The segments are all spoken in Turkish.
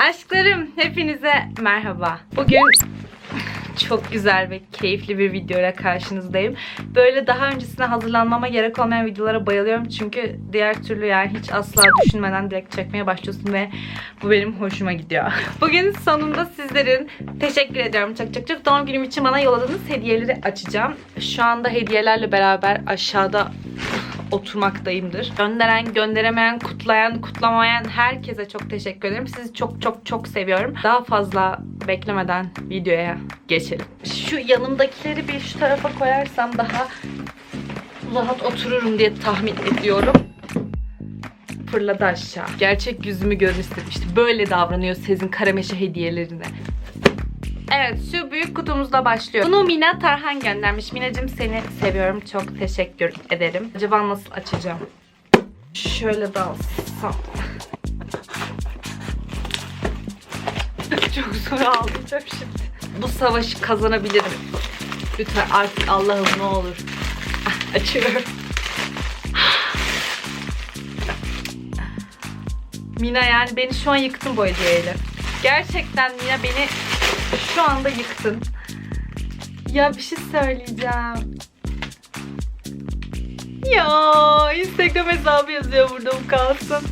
Aşklarım hepinize merhaba. Bugün çok güzel ve keyifli bir videoyla karşınızdayım. Böyle daha öncesine hazırlanmama gerek olmayan videolara bayılıyorum. Çünkü diğer türlü yani hiç asla düşünmeden direkt çekmeye başlıyorsun ve bu benim hoşuma gidiyor. Bugün sonunda sizlerin teşekkür ediyorum çok çok çok doğum günüm için bana yolladığınız hediyeleri açacağım. Şu anda hediyelerle beraber aşağıda oturmaktayımdır. Gönderen, gönderemeyen, kutlayan, kutlamayan herkese çok teşekkür ederim. Sizi çok çok çok seviyorum. Daha fazla beklemeden videoya geçelim. Şu yanımdakileri bir şu tarafa koyarsam daha rahat otururum diye tahmin ediyorum. Fırladı aşağı. Gerçek yüzümü görün istemişti. Böyle davranıyor Sezin Karameşe hediyelerine. Evet şu büyük kutumuzda başlıyor. Bunu Mina Tarhan göndermiş. Minacım seni seviyorum. Çok teşekkür ederim. Acaba nasıl açacağım? Şöyle dalsam. Çok zor alacağım şimdi. Bu savaşı kazanabilirim. Lütfen artık Allah'ım ne olur. Açıyorum. Mina yani beni şu an yıktın bu hediyeyle. Gerçekten Mina beni şu anda yıktın. Ya bir şey söyleyeceğim. Ya Instagram hesabı yazıyor burada bu kalsın.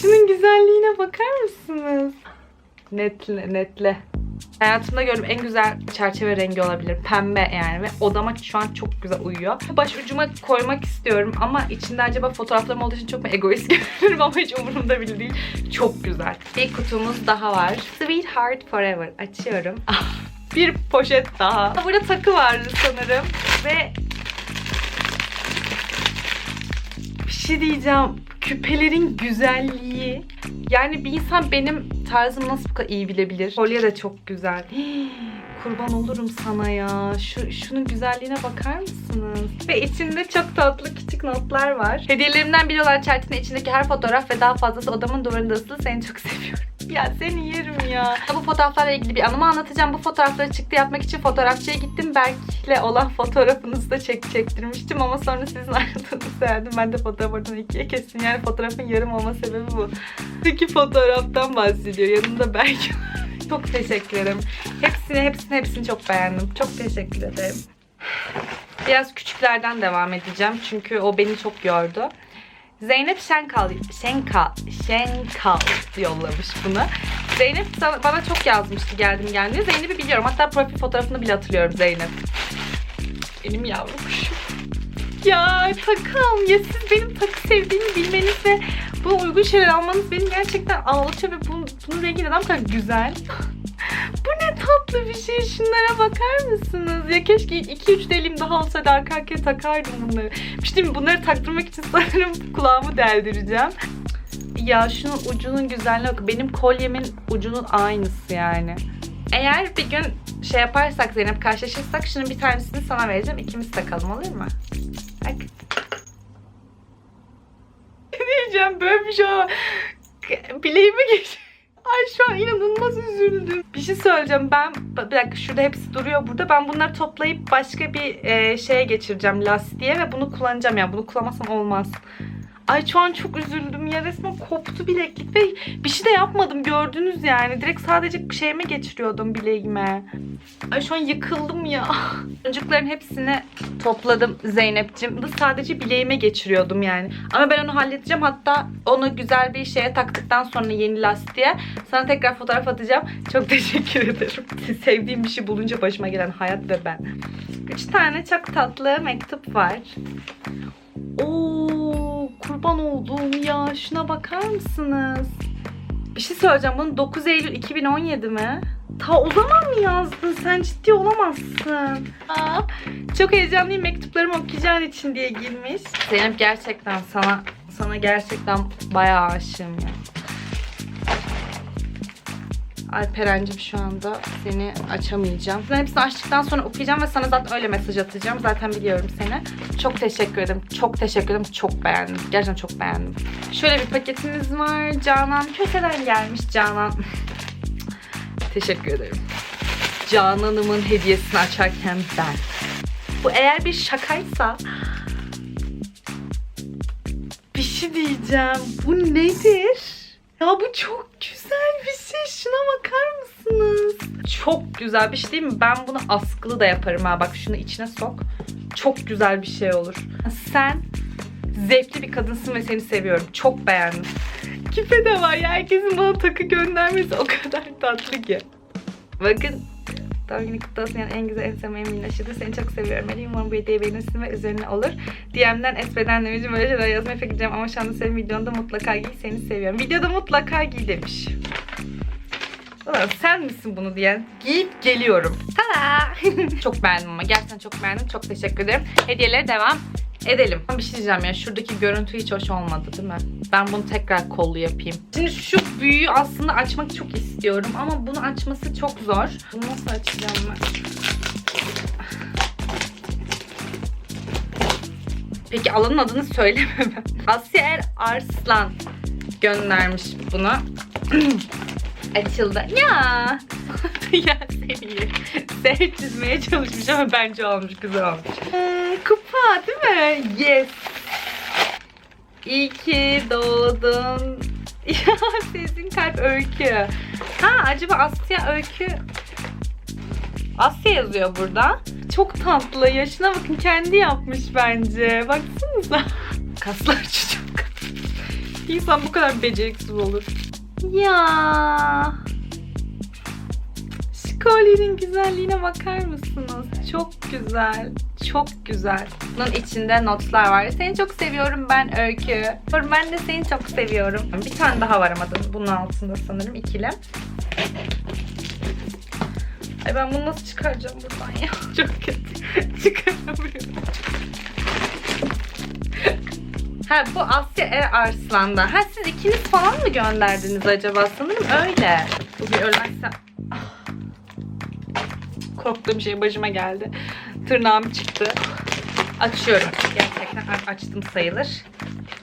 Şunun güzelliğine bakar mısınız? Netle netle. Hayatımda gördüğüm en güzel çerçeve rengi olabilir. Pembe yani ve odama şu an çok güzel uyuyor. Baş ucuma koymak istiyorum ama içinde acaba fotoğraflarım olduğu için çok mu egoist görünürüm ama hiç umurumda bile değil. Çok güzel. Bir kutumuz daha var. Sweetheart Forever. Açıyorum. Ah, bir poşet daha. Burada takı vardı sanırım. Ve bir şey diyeceğim. Küpelerin güzelliği. Yani bir insan benim tarzımı nasıl bu kadar iyi bilebilir? Kolye de çok güzel. Kurban olurum sana ya. Şu, şunun güzelliğine bakar mısınız? Ve içinde çok tatlı küçük notlar var. Hediyelerimden biri olan çerçevenin içindeki her fotoğraf ve daha fazlası odamın duvarında asılı. Seni çok seviyorum. Ya seni yerim ya. Bu fotoğraflarla ilgili bir anımı anlatacağım. Bu fotoğrafları çıktı yapmak için fotoğrafçıya gittim. Berk'le olan fotoğrafınızı da çek çektirmiştim ama sonra sizin ayrıldığınızı söyledim. Ben de fotoğraf oradan ikiye kestim. Yani fotoğrafın yarım olma sebebi bu. İki fotoğraftan bahsediyor. Yanında Berk Çok teşekkür ederim. Hepsini, hepsini, hepsini çok beğendim. Çok teşekkür ederim. Biraz küçüklerden devam edeceğim. Çünkü o beni çok yordu. Zeynep Şenkal, Şenkal, Şenkal yollamış bunu. Zeynep bana çok yazmıştı geldim geldiğinde. Zeynep'i biliyorum. Hatta profil fotoğrafını bile hatırlıyorum Zeynep. Benim yavrum. Ya takım. Ya siz benim takı sevdiğimi bilmeniz ve buna uygun şeyler almanız beni gerçekten ağlatıyor ve bunun, bunun rengi neden bu kadar güzel? ne tatlı bir şey. Şunlara bakar mısınız? Ya keşke 2-3 delim daha olsaydı arka arkaya takardım bunları. İşte bunları taktırmak için sanırım kulağımı deldireceğim. Ya şunun ucunun güzelliğine bak. Benim kolyemin ucunun aynısı yani. Eğer bir gün şey yaparsak Zeynep karşılaşırsak şunun bir tanesini sana vereceğim. İkimiz takalım olur mu? Bak. Ne diyeceğim böyle bir şey var. Bileğime geç. Ay şu an inanılmaz üzüldüm. Bir şey söyleyeceğim. Ben bir dakika şurada hepsi duruyor burada. Ben bunları toplayıp başka bir e, şeye geçireceğim lastiğe ve bunu kullanacağım. Yani bunu kullanmasam olmaz. Ay şu an çok üzüldüm ya resmen koptu bileklik ve bir şey de yapmadım gördünüz yani. Direkt sadece şeyime geçiriyordum bileğime. Ay şu an yıkıldım ya. Çocukların hepsini topladım Zeynep'cim. Sadece bileğime geçiriyordum yani. Ama ben onu halledeceğim. Hatta onu güzel bir şeye taktıktan sonra yeni lastiğe sana tekrar fotoğraf atacağım. Çok teşekkür ederim. Sevdiğim bir şey bulunca başıma gelen hayat ve ben. Üç tane çok tatlı mektup var. Oo, kurban olduğum ya. Şuna bakar mısınız? Bir şey söyleyeceğim. Bunun 9 Eylül 2017 mi? Ta o zaman mı yazdın? Sen ciddi olamazsın. Aa, çok heyecanlıyım. Mektuplarımı okuyacağın için diye girmiş. Zeynep gerçekten sana sana gerçekten bayağı aşığım ya. Alperen'cim şu anda seni açamayacağım. Ben hepsini açtıktan sonra okuyacağım ve sana zaten öyle mesaj atacağım. Zaten biliyorum seni. Çok teşekkür ederim. Çok teşekkür ederim. Çok beğendim. Gerçekten çok beğendim. Şöyle bir paketimiz var. Canan köseden gelmiş Canan. teşekkür ederim. Canan'ımın hediyesini açarken ben. Bu eğer bir şakaysa bir şey diyeceğim. Bu nedir? Ya bu çok güzel bir şey. Şuna Çok güzel bir şey değil mi? Ben bunu askılı da yaparım ha. Bak şunu içine sok. Çok güzel bir şey olur. Sen zevkli bir kadınsın ve seni seviyorum. Çok beğendim. Küpe de var ya. Herkesin bana takı göndermesi o kadar tatlı ki. Bakın Doğum günü kutlu yani en güzel en sevmeyim minnaşıdır. Seni çok seviyorum. Elin umarım bu hediye beğenirsin ve üzerine olur. DM'den esmeden demeyeceğim böyle şeyler yazmaya fikireceğim ama şu anda senin videonda mutlaka giy seni seviyorum. Videoda mutlaka giy demiş. Ulan sen misin bunu diyen? Giyip geliyorum. Tada! çok beğendim ama gerçekten çok beğendim. Çok teşekkür ederim. Hediyelere devam edelim. Bir şey diyeceğim ya şuradaki görüntü hiç hoş olmadı değil mi? Ben bunu tekrar kollu yapayım. Şimdi şu büyüyü aslında açmak çok istiyorum ama bunu açması çok zor. Bunu nasıl açacağım ben? Peki alanın adını söylememem. Asya Er Arslan göndermiş bunu. Açıldı. Ya. Ya seni ser çizmeye çalışmış ama bence olmuş güzel olmuş. Hmm, kupa değil mi? Yes. İyi ki doğdun. Ya sesin kalp öykü. Ha acaba Asya öykü Asya yazıyor burada. Çok tatlı. Yaşına bakın kendi yapmış bence. Baksanıza. Kaslar çocuk. İnsan bu kadar beceriksiz olur. Ya. Kolyenin güzelliğine bakar mısınız? Çok güzel. Çok güzel. Bunun içinde notlar var. Seni çok seviyorum ben Öykü. Ben de seni çok seviyorum. Bir tane daha var ama bunun altında sanırım ikili. Ay ben bunu nasıl çıkaracağım buradan ya? Çok kötü. Çıkaramıyorum. Ha bu Asya E Arslan'da. Ha siz ikiniz falan mı gönderdiniz acaba? Sanırım öyle. Bu bir ölerse... Ah. Korktuğum şey başıma geldi. Tırnağım çıktı. Açıyorum. Gerçekten açtım sayılır.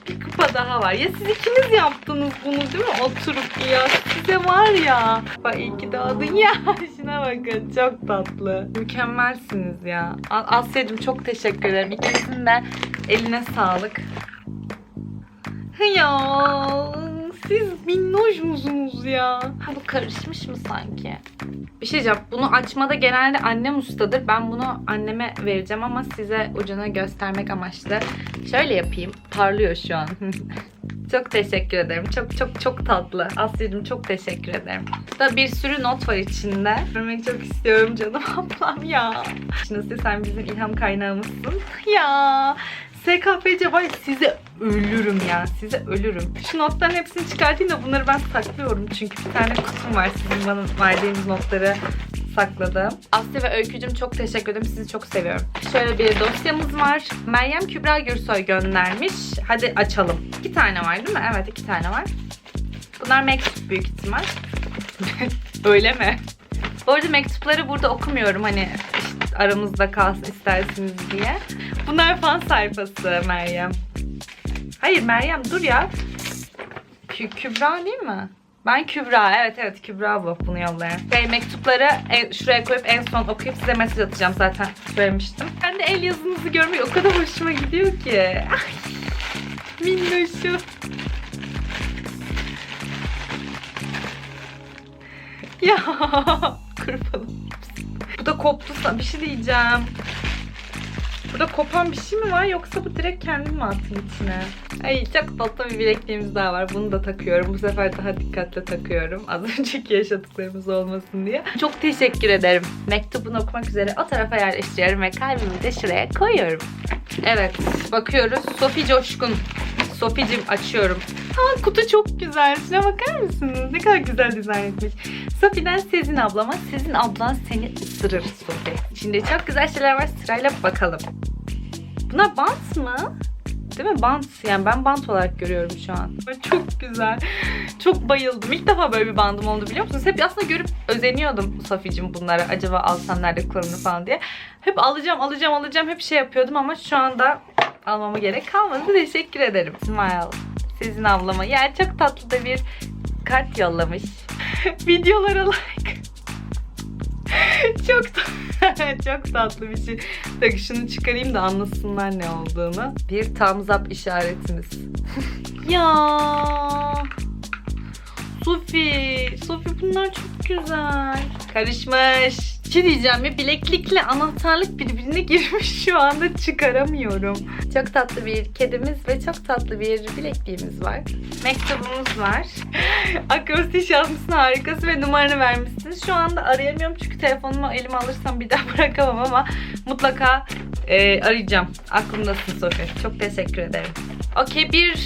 Bir kupa daha var. Ya siz ikiniz yaptınız bunu değil mi? Oturup ya. Size var ya. Bak iyi ki doğdun ya. Şuna bakın. Çok tatlı. Mükemmelsiniz ya. Asya'cığım çok teşekkür ederim. İkinizin de eline sağlık. Ya siz minnoş musunuz ya? Ha bu karışmış mı sanki? Bir şey diyeceğim. Bunu açmada genelde annem ustadır. Ben bunu anneme vereceğim ama size ucunu göstermek amaçlı. Şöyle yapayım. Parlıyor şu an. çok teşekkür ederim. Çok çok çok tatlı. Asya'cığım çok teşekkür ederim. Da bir sürü not var içinde. Görmek çok istiyorum canım ablam ya. Şimdi sen bizim ilham kaynağımızsın. Ya SKPC var size ölürüm ya. Size ölürüm. Şu notların hepsini çıkartayım da bunları ben saklıyorum. Çünkü bir tane kutum var sizin bana verdiğiniz notları sakladım. Asya ve Öykücüm çok teşekkür ederim. Sizi çok seviyorum. Şöyle bir dosyamız var. Meryem Kübra Gürsoy göndermiş. Hadi açalım. İki tane var değil mi? Evet iki tane var. Bunlar mektup büyük ihtimal. Öyle mi? Bu arada mektupları burada okumuyorum hani işte aramızda kalsın istersiniz diye. Bunlar fan sayfası Meryem. Hayır Meryem dur ya. Kü- Kübra değil mi? Ben Kübra. Evet evet Kübra bu bunu yollayan. Ve mektupları en- şuraya koyup en son okuyup size mesaj atacağım zaten söylemiştim. Ben de el yazınızı görmek o kadar hoşuma gidiyor ki. Ay, minnoşum. Ya kurbanım. Bu da koptu. Bir şey diyeceğim. Burada kopan bir şey mi var yoksa bu direkt kendim mi attım içine? Ay çok tatlı bir bilekliğimiz daha var. Bunu da takıyorum. Bu sefer daha dikkatli takıyorum. Az önceki yaşadıklarımız olmasın diye. Çok teşekkür ederim. Mektubunu okumak üzere o tarafa yerleştiriyorum ve kalbimi de şuraya koyuyorum. Evet bakıyoruz. Sofi Coşkun. Sofi'cim açıyorum. Ha kutu çok güzel. Şuna bakar mısınız? Ne kadar güzel dizayn etmiş. Sofi'den Sezin ablama. Sezin ablan seni ısırır Sofi. Şimdi çok güzel şeyler var. Sırayla bakalım. Bunlar bant mı? Değil mi? Bant. Yani ben bant olarak görüyorum şu an. Çok güzel. Çok bayıldım. İlk defa böyle bir bandım oldu biliyor musunuz? Hep aslında görüp özeniyordum Sofi'cim bunları. Acaba alsam nerede kullanır falan diye. Hep alacağım, alacağım, alacağım. Hep şey yapıyordum ama şu anda almama gerek kalmadı. Teşekkür ederim. Smile. Sizin ablama. Ya çok tatlı da bir kart yollamış. Videolara like. çok çok tatlı bir şey. Bak şunu çıkarayım da anlasınlar ne olduğunu. Bir thumbs up işaretimiz. ya. Sofi, Sofi bunlar çok güzel. Karışmış. Bir şey diyeceğim ya bileklikle anahtarlık birbirine girmiş şu anda çıkaramıyorum. Çok tatlı bir kedimiz ve çok tatlı bir bilekliğimiz var. Mektubumuz var. Akrostiş yazmışsın harikası ve numaranı vermişsiniz. Şu anda arayamıyorum çünkü telefonumu elime alırsam bir daha bırakamam ama mutlaka e, arayacağım. Aklımdasın Sofi. Çok teşekkür ederim. Okey bir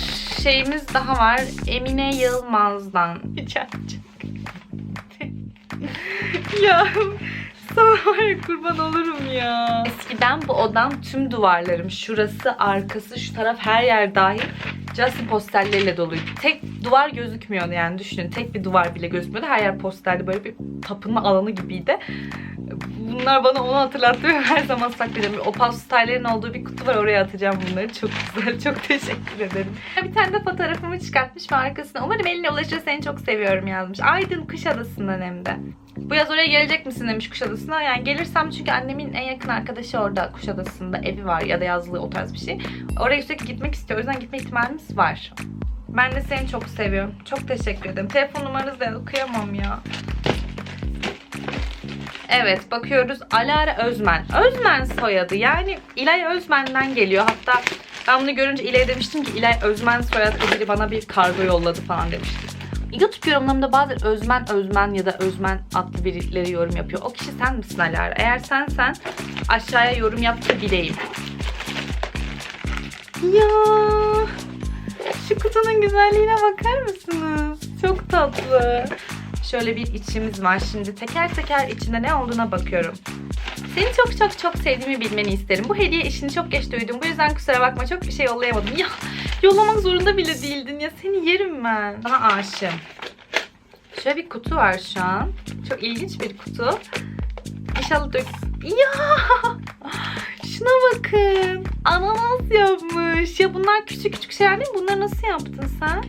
şeyimiz daha var. Emine Yılmaz'dan. Rica ya sana kurban olurum ya. Eskiden bu odam tüm duvarlarım şurası arkası şu taraf her yer dahil Justin posterleriyle doluydu. Tek duvar gözükmüyordu yani düşünün. Tek bir duvar bile gözükmüyordu. Her yer posterli böyle bir tapınma alanı gibiydi. Bunlar bana onu hatırlattı ve her zaman saklayacağım. O posterlerin olduğu bir kutu var oraya atacağım bunları. Çok güzel. Çok teşekkür ederim. Bir tane de fotoğrafımı çıkartmış ve arkasına umarım eline ulaşır seni çok seviyorum yazmış. Aydın Kuşadası'ndan hem de. Bu yaz oraya gelecek misin demiş Kuşadası'na. Yani gelirsem çünkü annemin en yakın arkadaşı orada Kuşadası'nda evi var ya da yazlığı o tarz bir şey. Oraya sürekli gitmek istiyor. O yüzden gitme ihtimalimiz var. Ben de seni çok seviyorum. Çok teşekkür ederim. Telefon numaranızı da okuyamam ya. Evet bakıyoruz. Alara Özmen. Özmen soyadı. Yani İlay Özmen'den geliyor. Hatta ben bunu görünce İlay'a demiştim ki İlay Özmen soyadlı biri bana bir kargo yolladı falan demiştim. YouTube yorumlarımda bazen Özmen Özmen ya da Özmen adlı birileri yorum yapıyor. O kişi sen misin Alara? Eğer sensen aşağıya yorum yap da bileyim. Ya şu kutunun güzelliğine bakar mısınız? Çok tatlı. Şöyle bir içimiz var. Şimdi teker teker içinde ne olduğuna bakıyorum. Seni çok çok çok sevdiğimi bilmeni isterim. Bu hediye işini çok geç duydum. Bu yüzden kusura bakma çok bir şey yollayamadım. Ya yollamak zorunda bile değildin ya. Seni yerim ben. Sana aşığım. Şöyle bir kutu var şu an. Çok ilginç bir kutu. İnşallah dök... Ya! Şuna bakın. Ananas yapmış. Ya bunlar küçük küçük şeyler değil mi? Bunları nasıl yaptın sen?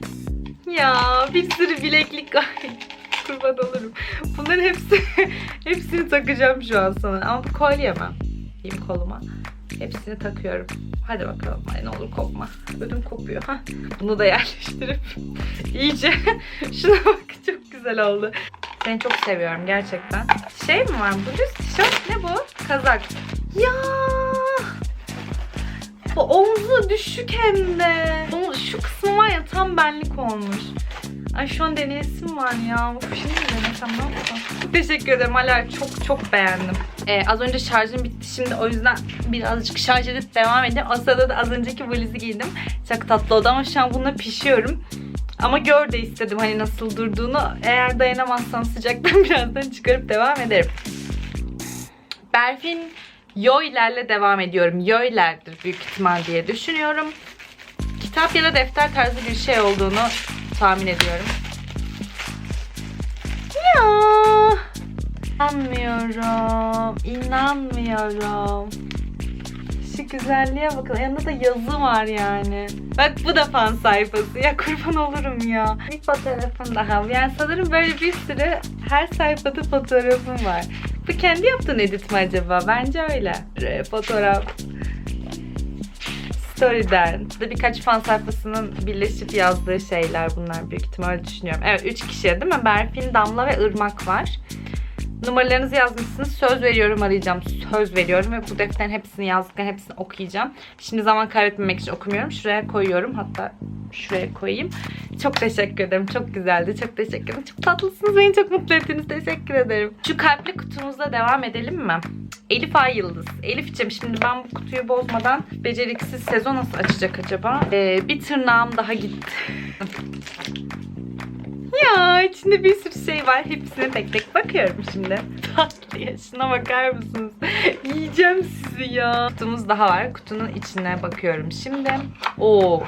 Ya bir sürü bileklik var. Kurban olurum. Bunların hepsi hepsini takacağım şu an sana. Ama bu kolye mi? Diyeyim koluma. Hepsini takıyorum. Hadi bakalım. Ay ne olur kopma. Ödüm kopuyor. Hah. Bunu da yerleştirip iyice şuna bak çok güzel oldu. Seni çok seviyorum gerçekten. Şey mi var? Bu düz tişört ne bu? Kazak. Ya bu omzu düşük hem de. Şu kısmı var ya tam benlik olmuş. Ay şu an deneyesim var ya. Uf, şimdi mi denesem ne yapsam? Teşekkür ederim Alar. Çok çok beğendim. Ee, az önce şarjım bitti. Şimdi o yüzden birazcık şarj edip devam edeceğim. O sırada da az önceki valizi giydim. Çok tatlı oldu ama şu an bununla pişiyorum. Ama gör de istedim hani nasıl durduğunu. Eğer dayanamazsam sıcaktan birazdan çıkarıp devam ederim. Berfin Yoyler'le devam ediyorum. Yoyler'dir büyük ihtimal diye düşünüyorum. Kitap ya da defter tarzı bir şey olduğunu tahmin ediyorum. Ya. İnanmıyorum. İnanmıyorum. Şu güzelliğe bakın. Yanında da yazı var yani. Bak bu da fan sayfası. Ya kurban olurum ya. Bir fotoğrafım daha. Yani sanırım böyle bir sürü her sayfada fotoğrafım var. Bu kendi yaptığın edit mi acaba? Bence öyle. Fotoğraf. Story'den. Burada birkaç fan sayfasının birleşip yazdığı şeyler bunlar büyük ihtimal düşünüyorum. Evet 3 kişi değil mi? Berfin, Damla ve Irmak var. Numaralarınızı yazmışsınız. Söz veriyorum arayacağım. Söz veriyorum ve bu defterin hepsini yazdıktan hepsini okuyacağım. Şimdi zaman kaybetmemek için okumuyorum. Şuraya koyuyorum. Hatta şuraya koyayım. Çok teşekkür ederim. Çok güzeldi. Çok teşekkür ederim. Çok tatlısınız. Beni çok mutlu ettiniz. Teşekkür ederim. Şu kalpli kutumuzla devam edelim mi? Elif Ay Yıldız. Elif'ciğim şimdi ben bu kutuyu bozmadan beceriksiz sezon nasıl açacak acaba? Ee, bir tırnağım daha gitti. Ya içinde bir sürü şey var. Hepsine tek tek bakıyorum şimdi. Tatlı ya. Şuna bakar mısınız? Yiyeceğim sizi ya. Kutumuz daha var. Kutunun içine bakıyorum şimdi. Oo.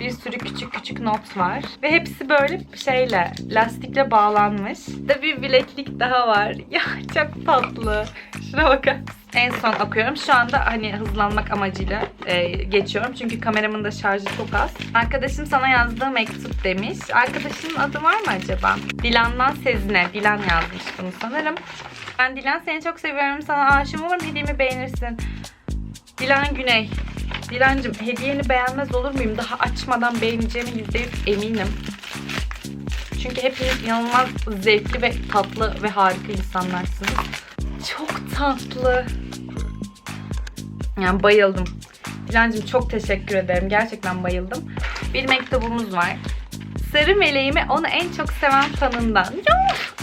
Bir sürü küçük küçük not var. Ve hepsi böyle şeyle, lastikle bağlanmış. Da bir bileklik daha var. Ya çok tatlı. Şuna bakar? En son okuyorum. Şu anda hani hızlanmak amacıyla e, geçiyorum. Çünkü kameramın da şarjı çok az. Arkadaşım sana yazdığı mektup demiş. Arkadaşının adı var mı acaba? Dilan'dan Sezin'e. Dilan yazmış bunu sanırım. Ben Dilan seni çok seviyorum. Sana aşığım. Umarım hediyemi beğenirsin. Dilan Güney. Dilancım hediyeni beğenmez olur muyum? Daha açmadan beğeneceğimi %100 eminim. Çünkü hepiniz inanılmaz zevkli ve tatlı ve harika insanlarsınız. Çok tatlı. Yani bayıldım. Dilancığım çok teşekkür ederim. Gerçekten bayıldım. Bir mektubumuz var. Sarı meleğimi onu en çok seven fanından.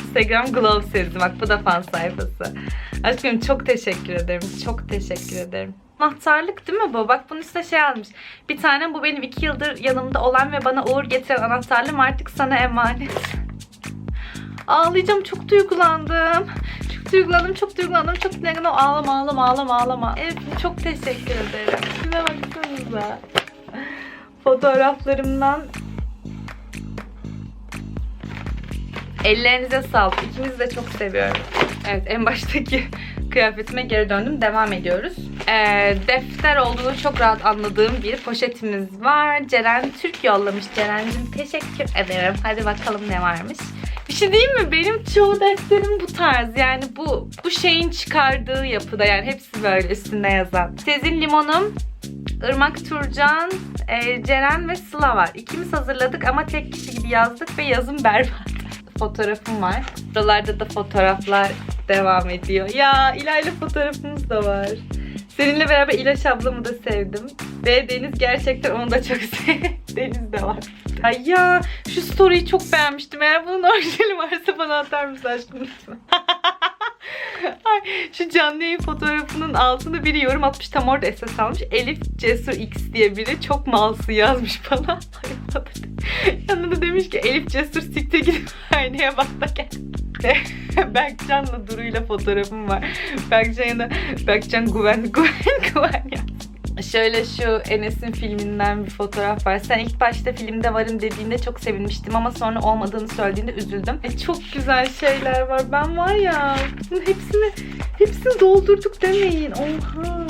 Instagram Glow sezdi. Bak bu da fan sayfası. Aşkım çok teşekkür ederim. Çok teşekkür ederim. Anahtarlık değil mi bu? Bak bunun üstüne şey yazmış. Bir tane bu benim iki yıldır yanımda olan ve bana uğur getiren anahtarlığım artık sana emanet. Ağlayacağım çok duygulandım. Duygulandım, çok duygulandım, çok duygulandım. Ağlama, ağlama, ağlama, ağlama. Evet, çok teşekkür ederim. Şuna baksanıza. Fotoğraflarımdan Ellerinize sağlık. İkinizi de çok seviyorum. Evet en baştaki kıyafetime geri döndüm. Devam ediyoruz. Ee, defter olduğunu çok rahat anladığım bir poşetimiz var. Ceren Türk yollamış. Ceren'cim teşekkür ederim. Hadi bakalım ne varmış. Bir şey diyeyim mi? Benim çoğu defterim bu tarz. Yani bu bu şeyin çıkardığı yapıda. Yani hepsi böyle üstünde yazan. Sezin Limonum, Irmak Turcan, e, Ceren ve Sıla var. İkimiz hazırladık ama tek kişi gibi yazdık ve yazım berbat. Fotoğrafım var. Buralarda da fotoğraflar devam ediyor. Ya İlayla fotoğrafımız da var. Seninle beraber İlaç ablamı da sevdim. Ve Deniz gerçekten onu da çok sevdi. Deniz de var. Ay ya şu story'i çok beğenmiştim. Eğer bunun orijinali varsa bana atar mısın aşkım lütfen? Ay, şu canlı yayın fotoğrafının altında biri yorum atmış. Tam orada esas almış. Elif Cesur X diye biri çok malsı yazmış bana. Yanında da demiş ki Elif Cesur siktir gidip aynaya bak da gel. Berkcan'la Duru'yla fotoğrafım var. Berkcan ya da Berkcan güven güven güven ya. Şöyle şu Enes'in filminden bir fotoğraf var. Sen ilk başta filmde varım dediğinde çok sevinmiştim ama sonra olmadığını söylediğinde üzüldüm. E, çok güzel şeyler var. Ben var ya bunun hepsini hepsini doldurduk demeyin. Oha.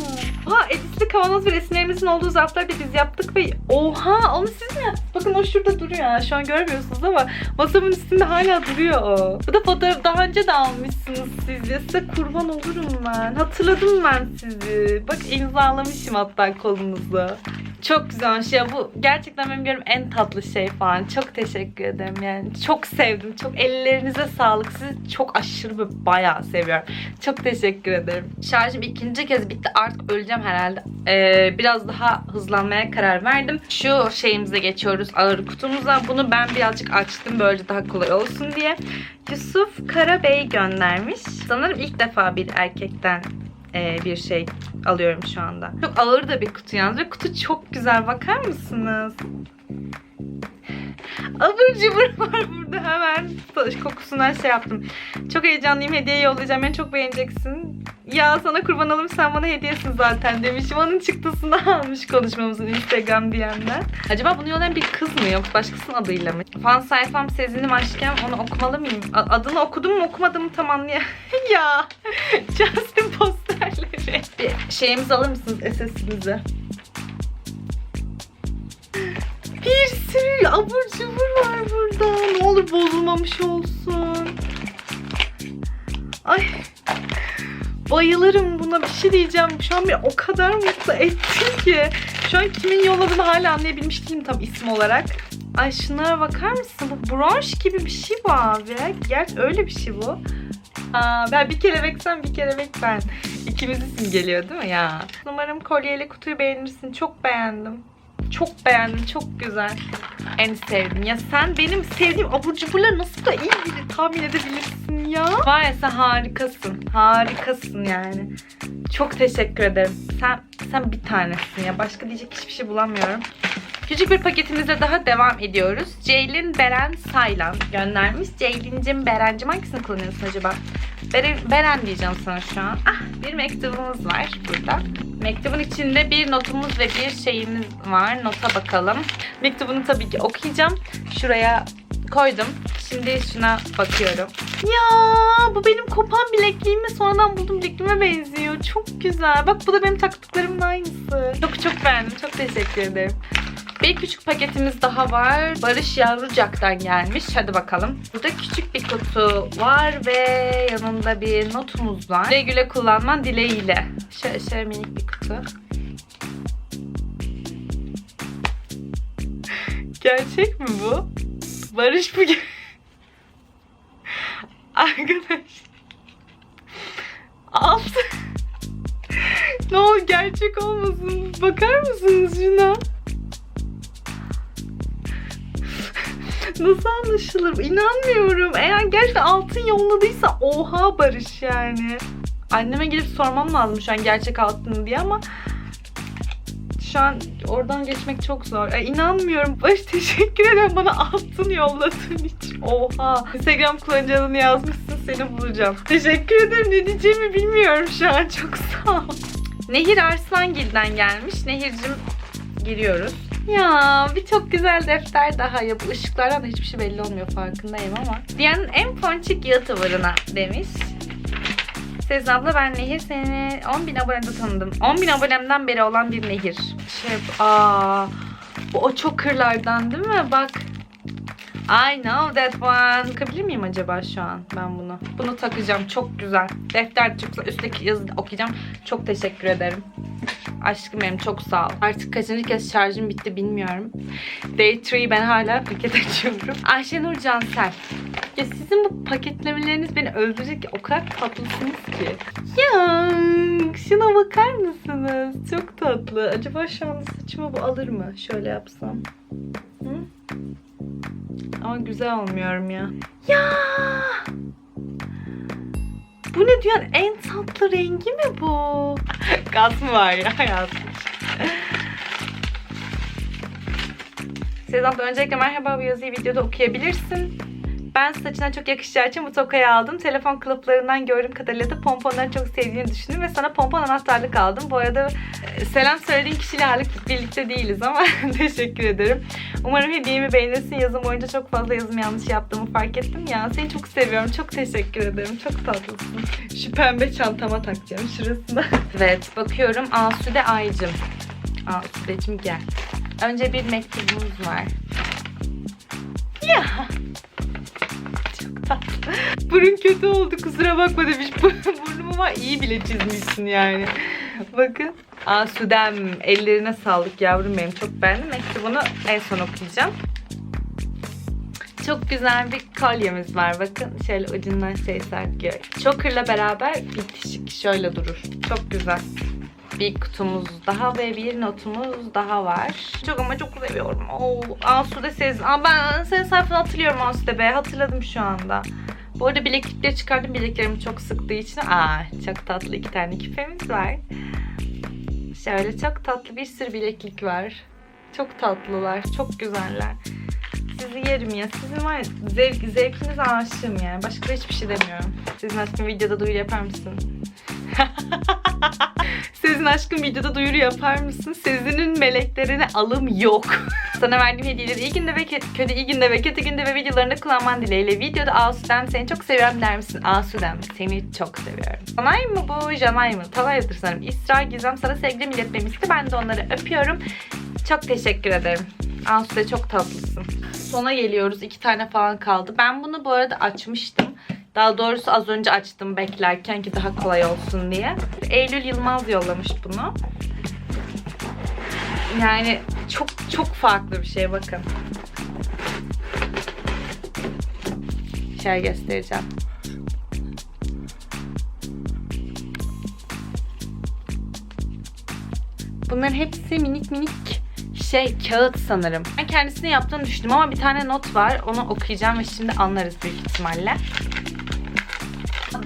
Ha edisli kavanoz ve resimlerimizin olduğu zarfları da biz yaptık ve oha onu siz mi? Bakın o şurada duruyor ha. Şu an görmüyorsunuz ama masamın üstünde hala duruyor o. Bu da fotoğraf daha önce de almışsınız siz de. Size kurban olurum ben. Hatırladım ben sizi. Bak imzalamışım hatta kolunuzu. Çok güzel şey. Bu gerçekten benim gördüğüm en tatlı şey falan. Çok teşekkür ederim yani. Çok sevdim. Çok ellerinize sağlık. Sizi çok aşırı ve bayağı seviyorum. Çok teşekkür ederim. Şarjım ikinci kez bitti. Artık öleceğim herhalde. Ee, biraz daha hızlanmaya karar verdim. Şu şeyimize geçiyoruz. Ağır kutumuza. Bunu ben birazcık açtım. Böylece daha kolay olsun diye. Yusuf Karabey göndermiş. Sanırım ilk defa bir erkekten e, bir şey alıyorum şu anda. Çok ağır da bir kutu yalnız ve kutu çok güzel. Bakar mısınız? Abur cubur var burada hemen kokusundan şey yaptım. Çok heyecanlıyım hediye yollayacağım. Beni çok beğeneceksin. Ya sana kurban olurum sen bana hediyesin zaten demişim. Onun çıktısını almış konuşmamızın Instagram DM'den. Acaba bunu yollayan bir kız mı yoksa başkasının adıyla mı? Fan sayfam Sezin'im aşkım onu okumalı mıyım? Adını okudum mu okumadım mı tam anlayamıyorum. ya Justin posterleri. Bir şeyimizi alır mısınız SS'inizi? Bir sürü abur cubur var burada. Ne olur bozulmamış olsun. Ay. Bayılırım buna bir şey diyeceğim. Şu an beni o kadar mutlu ettin ki. Şu an kimin yolladığını hala anlayabilmiş değilim tam isim olarak. Ay şunlara bakar mısın? Bu broş gibi bir şey bu abi. Gerçi öyle bir şey bu. Aa, ben bir kelebek sen bir kelebek ben. İkimiz isim geliyor değil mi ya? Umarım kolyeyle kutuyu beğenirsin. Çok beğendim. Çok beğendim. Çok güzel. En sevdim. Ya sen benim sevdiğim abur cuburları nasıl da iyi biri tahmin edebilirsin ya. Var ya sen harikasın. Harikasın yani. Çok teşekkür ederim. Sen sen bir tanesin ya. Başka diyecek hiçbir şey bulamıyorum. Küçük bir paketimize daha devam ediyoruz. Ceylin Beren Saylan göndermiş. Ceylin'cim Beren'cim hangisini kullanıyorsun acaba? Beren, Beren diyeceğim sana şu an. Ah bir mektubumuz var burada. Mektubun içinde bir notumuz ve bir şeyimiz var. Nota bakalım. Mektubunu tabii ki okuyacağım. Şuraya koydum. Şimdi şuna bakıyorum. Ya bu benim kopan bilekliğim ve sonradan buldum bilekliğime benziyor. Çok güzel. Bak bu da benim taktıklarımın aynısı. Çok çok beğendim. Çok teşekkür ederim. Bir küçük paketimiz daha var. Barış Yavrucak'tan gelmiş. Hadi bakalım. Burada küçük bir kutu var ve yanında bir notumuz var. Güle güle kullanman dileğiyle. Şöyle, şöyle minik bir kutu. Gerçek mi bu? Barış bu. Arkadaş. Altı. ne olur gerçek olmasın. Bakar mısınız şuna? Nasıl anlaşılır? İnanmıyorum. Eğer gerçekten altın yolladıysa oha Barış yani. Anneme gidip sormam lazım şu an gerçek altın diye ama şu an oradan geçmek çok zor. Ay, inanmıyorum. Barış teşekkür ederim bana altın yolladığın için. Oha. Instagram kullanıcı yazmışsın seni bulacağım. Teşekkür ederim. Ne diyeceğimi bilmiyorum şu an. Çok sağ ol. Nehir Arslangil'den gelmiş. Nehir'cim giriyoruz. Ya bir çok güzel defter daha ya. Bu ışıklardan da hiçbir şey belli olmuyor farkındayım ama. Dünyanın en ponçik YouTuber'ına demiş. Sezin abla ben Nehir seni 10 bin abonede tanıdım. 10 bin abonemden beri olan bir Nehir. Şey, aa, bu o çokırlardan değil mi? Bak. I know that one. Takabilir miyim acaba şu an ben bunu? Bunu takacağım. Çok güzel. Defter güzel. Üstteki yazıyı okuyacağım. Çok teşekkür ederim. Aşkım benim çok sağ ol. Artık kaçıncı kez şarjım bitti bilmiyorum. Day 3 ben hala paket açıyorum. Ayşenur Cansel. Ya sizin bu paketlemeleriniz beni öldürecek. O kadar tatlısınız ki. Ya şuna bakar mısınız? Çok tatlı. Acaba şu anda saçıma bu alır mı? Şöyle yapsam. Hı? Ama güzel olmuyorum ya. Ya! Bu ne dünyanın en tatlı rengi mi bu? Gaz mı var ya yazmış. Sezen öncelikle merhaba bu yazıyı videoda okuyabilirsin. Ben saçına çok yakışacağı için bu tokayı aldım. Telefon kılıflarından gördüğüm kadarıyla da pomponları çok sevdiğini düşündüm ve sana pompon anahtarlık aldım. Bu arada e, selam söylediğin kişiyle hala birlikte değiliz ama teşekkür ederim. Umarım hediyemi beğenirsin. Yazım boyunca çok fazla yazım yanlış yaptığımı fark ettim ya. Seni çok seviyorum. Çok teşekkür ederim. Çok tatlısın. Şu pembe çantama takacağım şurasına. evet bakıyorum. Asude Aycım. Asude'cim gel. Önce bir mektubumuz var. Ya. Burun kötü oldu kusura bakma demiş. Burnumu var iyi bile çizmişsin yani. Bakın. Asudem ellerine sağlık yavrum benim. Çok beğendim. Mektubunu en son okuyacağım. Çok güzel bir kolyemiz var. Bakın şöyle ucundan şey sarkıyor. Choker'la beraber bitişik şöyle durur. Çok güzel. Bir kutumuz daha ve bir notumuz daha var. Çok ama çok seviyorum. Oo, Asude Sez. Aa, ben senin sayfanı hatırlıyorum Asude be. Hatırladım şu anda. Bu arada bileklikleri çıkardım. Bileklerimi çok sıktığı için. Aa, çok tatlı iki tane küpemiz var. Şöyle çok tatlı bir sürü bileklik var. Çok tatlılar. Çok güzeller. Sizi yerim ya. Sizin var ya, zevk, zevkinize aşığım yani. Başka hiçbir şey demiyorum. Sizin aşkım videoda duyuru yapar mısın? Sizin aşkım videoda duyuru yapar mısın? Sezin'in meleklerine alım yok. Sana verdiğim hediyeleri iyi günde ve kötü, iyi günde ve kötü günde ve videolarında kullanman dileğiyle. Videoda Asudem seni çok seviyorum der misin? Asudem seni çok seviyorum. Tanay mı bu? Janay mı? Tanay'dır sanırım. İsra Gizem sana sevgilim iletmemi istedi. Ben de onları öpüyorum. Çok teşekkür ederim. Asude çok tatlısın. Sona geliyoruz. iki tane falan kaldı. Ben bunu bu arada açmıştım. Daha doğrusu az önce açtım beklerken ki daha kolay olsun diye. Eylül Yılmaz yollamış bunu. Yani çok çok farklı bir şey bakın. Şöyle göstereceğim. Bunların hepsi minik minik şey kağıt sanırım. Ben kendisini yaptığını düşündüm ama bir tane not var. Onu okuyacağım ve şimdi anlarız büyük ihtimalle.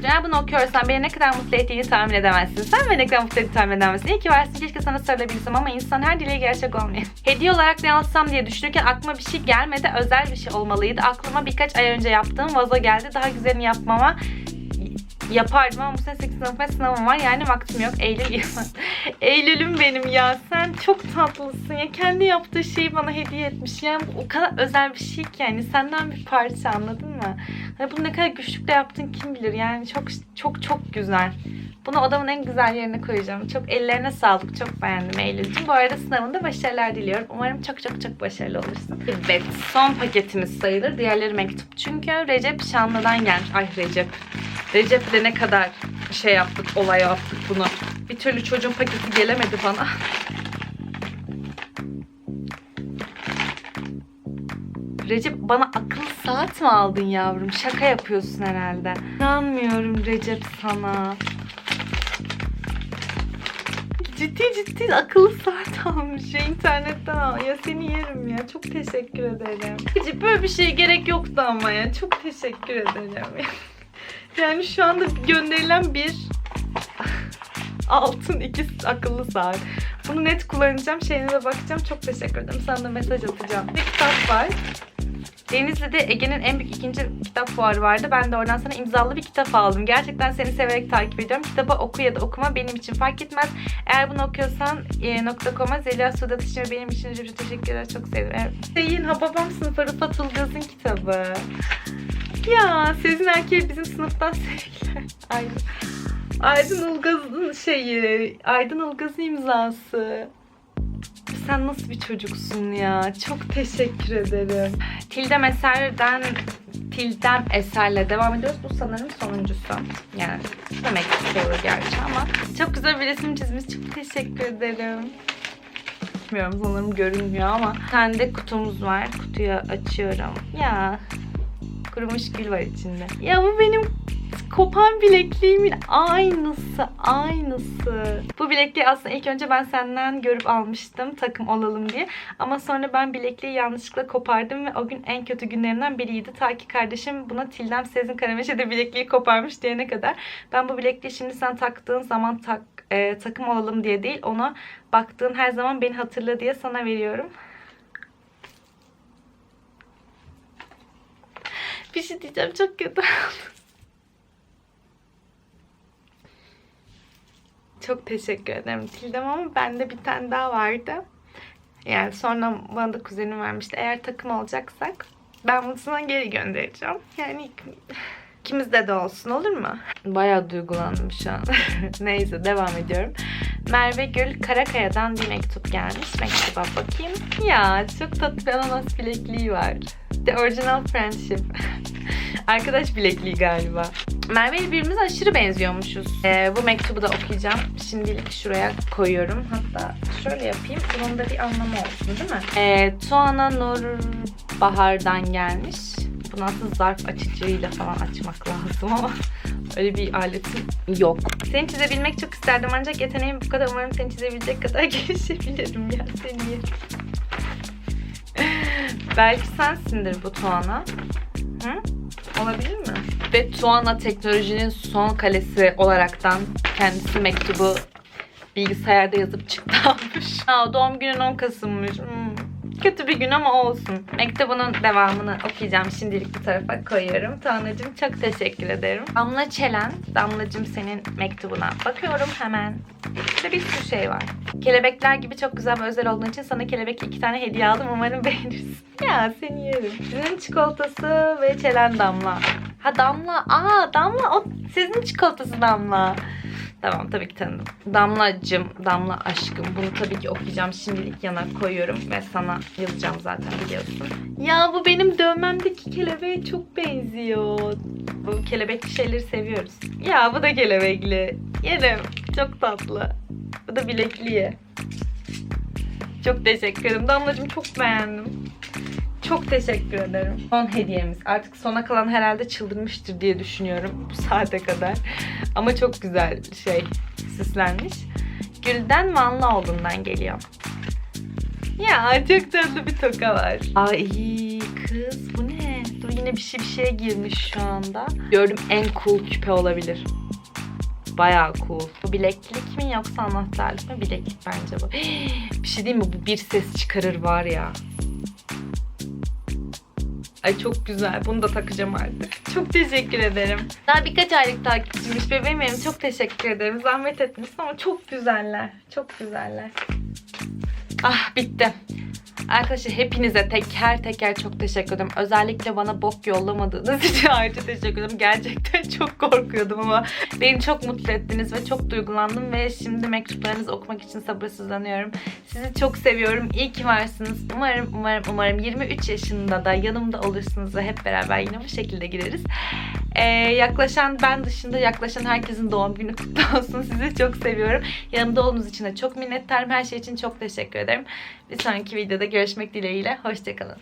Eğer bunu okuyorsan beni ne kadar mutlu ettiğini tahmin edemezsin. Sen beni ne kadar mutlu ettiğini tahmin edemezsin. İyi ki varsın. Keşke sana sarılabilsem ama insan her dileği gerçek olmuyor. Hediye olarak ne alsam diye düşünürken aklıma bir şey gelmedi. Özel bir şey olmalıydı. Aklıma birkaç ay önce yaptığım vazo geldi. Daha güzelini yapmama yapardım ama bu sene 8 sınıf ve sınavım var. Yani vaktim yok. Eylül. Eylül'üm benim ya. Sen çok tatlısın ya. Kendi yaptığı şeyi bana hediye etmiş. Yani o kadar özel bir şey ki yani senden bir parça anladın mı? Hani bunu ne kadar güçlükle yaptın kim bilir. Yani çok çok çok güzel. Bunu odamın en güzel yerine koyacağım. Çok ellerine sağlık. Çok beğendim Eylül'cüm. Bu arada sınavında başarılar diliyorum. Umarım çok çok çok başarılı olursun. Evet. Son paketimiz sayılır. Diğerleri mektup. Çünkü Recep Şanlı'dan gelmiş. Ay Recep. Recep de ne kadar şey yaptık, olay yaptık bunu. Bir türlü çocuğun paketi gelemedi bana. Recep bana akıl saat mi aldın yavrum? Şaka yapıyorsun herhalde. İnanmıyorum Recep sana. Ciddi ciddi akıllı saat almış ya internetten al. Ya seni yerim ya. Çok teşekkür ederim. Recep böyle bir şeye gerek yoktu ama ya. Çok teşekkür ederim. Yani şu anda gönderilen bir altın iki akıllı saat. Bunu net kullanacağım. Şeyine de bakacağım. Çok teşekkür ederim. Sana da mesaj atacağım. Bir kitap var. Denizli'de Ege'nin en büyük ikinci kitap fuarı vardı. Ben de oradan sana imzalı bir kitap aldım. Gerçekten seni severek takip ediyorum. Kitabı oku ya da okuma benim için fark etmez. Eğer bunu okuyorsan e, .com'a Zeliha Suda Tişimi benim için çok teşekkürler. Çok sevdim. Şeyin Hababam sınıfı Rıfat Ulgaz'ın kitabı. Ya Sezin Erkeği bizim sınıftan sevgiler. Aydın. Aydın Ulgaz'ın şeyi. Aydın Ulgaz'ın imzası. Sen nasıl bir çocuksun ya? Çok teşekkür ederim. Tildem Eser'den Tildem Eser'le devam ediyoruz. Bu sanırım sonuncusu. Yani demek ki olur gerçi ama. Çok güzel bir resim çizmiş. Çok teşekkür ederim. Bilmiyorum sanırım görünmüyor ama. De kutumuz var. Kutuyu açıyorum. Ya kurumuş gül var içinde. Ya bu benim kopan bilekliğimin aynısı, aynısı. Bu bilekliği aslında ilk önce ben senden görüp almıştım takım olalım diye. Ama sonra ben bilekliği yanlışlıkla kopardım ve o gün en kötü günlerimden biriydi. Ta ki kardeşim buna Tildem Sezin Karameşe de bilekliği koparmış diyene kadar. Ben bu bilekliği şimdi sen taktığın zaman tak, e, takım olalım diye değil, ona baktığın her zaman beni hatırla diye sana veriyorum. Bir şey diyeceğim çok kötü. Çok teşekkür ederim Tildem ama bende bir tane daha vardı. Yani sonra bana da kuzenim vermişti. Eğer takım olacaksak ben bunu geri göndereceğim. Yani ikimizde de olsun olur mu? Bayağı duygulandım şu an. Neyse devam ediyorum. Merve Gül Karakaya'dan bir mektup gelmiş. Mektuba bakayım. Ya çok tatlı bir ananas bilekliği var. The Original Friendship. Arkadaş bilekliği galiba. Merve ile birbirimize aşırı benziyormuşuz. Ee, bu mektubu da okuyacağım. Şimdilik şuraya koyuyorum. Hatta şöyle yapayım. Bunun da bir anlamı olsun değil mi? Ee, Tuana Nur Bahar'dan gelmiş. Bunu aslında zarf açıcıyla falan açmak lazım ama öyle bir aletim yok. Seni çizebilmek çok isterdim ancak yeteneğim bu kadar. Umarım seni çizebilecek kadar gelişebilirim ya seni. Belki sensindir bu Tuana. Hı? Olabilir mi? Ve Tuana teknolojinin son kalesi olaraktan kendisi mektubu bilgisayarda yazıp çıktı almış. Ha, doğum günün 10 Kasım'mış. Hmm. Kötü bir gün ama olsun. Mektubunun devamını okuyacağım. Şimdilik bir tarafa koyuyorum. Tuana'cığım çok teşekkür ederim. Damla Çelen. Damlacığım senin mektubuna bakıyorum hemen. İşte bir sürü şey var. Kelebekler gibi çok güzel ve özel olduğun için sana kelebekli iki tane hediye aldım. Umarım beğenirsin. Ya seni yerim. Sizin çikolatası ve çelen damla. Ha damla. Aa damla. O sizin çikolatası damla. Tamam tabii ki tanıdım. Damlacım, Damla aşkım. Bunu tabii ki okuyacağım. Şimdilik yana koyuyorum ve sana yazacağım zaten biliyorsun. Ya bu benim dövmemdeki kelebeğe çok benziyor. Bu kelebekli şeyleri seviyoruz. Ya bu da kelebekli. Yerim. Çok tatlı. Bu da bilekliye. Çok teşekkür ederim. Damlacığım çok beğendim. Çok teşekkür ederim. Son hediyemiz. Artık sona kalan herhalde çıldırmıştır diye düşünüyorum bu saate kadar. Ama çok güzel şey süslenmiş. Gülden Vanlıoğlu'ndan geliyor. Ya çok tatlı bir toka var. Ay kız bu ne? Dur yine bir şey bir şeye girmiş şu anda. Gördüm en cool küpe olabilir. Bayağı cool. Bu bileklik mi yoksa anahtarlık mı? Bileklik bence bu. Bir şey diyeyim mi? Bu bir ses çıkarır var ya. Ay çok güzel. Bunu da takacağım artık. Çok teşekkür ederim. Daha birkaç aylık takipçiymiş bebeğim benim. Çok teşekkür ederim. Zahmet etmişsin ama çok güzeller. Çok güzeller. Ah bitti. Arkadaşlar hepinize teker teker çok teşekkür ederim. Özellikle bana bok yollamadığınız için ayrıca teşekkür ederim. Gerçekten çok korkuyordum ama beni çok mutlu ettiniz ve çok duygulandım ve şimdi mektuplarınızı okumak için sabırsızlanıyorum. Sizi çok seviyorum. İyi ki varsınız. Umarım umarım umarım 23 yaşında da yanımda olursunuz ve hep beraber yine bu şekilde gireriz. Ee, yaklaşan ben dışında yaklaşan herkesin doğum günü kutlu olsun. Sizi çok seviyorum. Yanımda olduğunuz için de çok minnettarım. Her şey için çok teşekkür ederim. Bir sonraki videoda görüşmek dileğiyle. Hoşçakalın.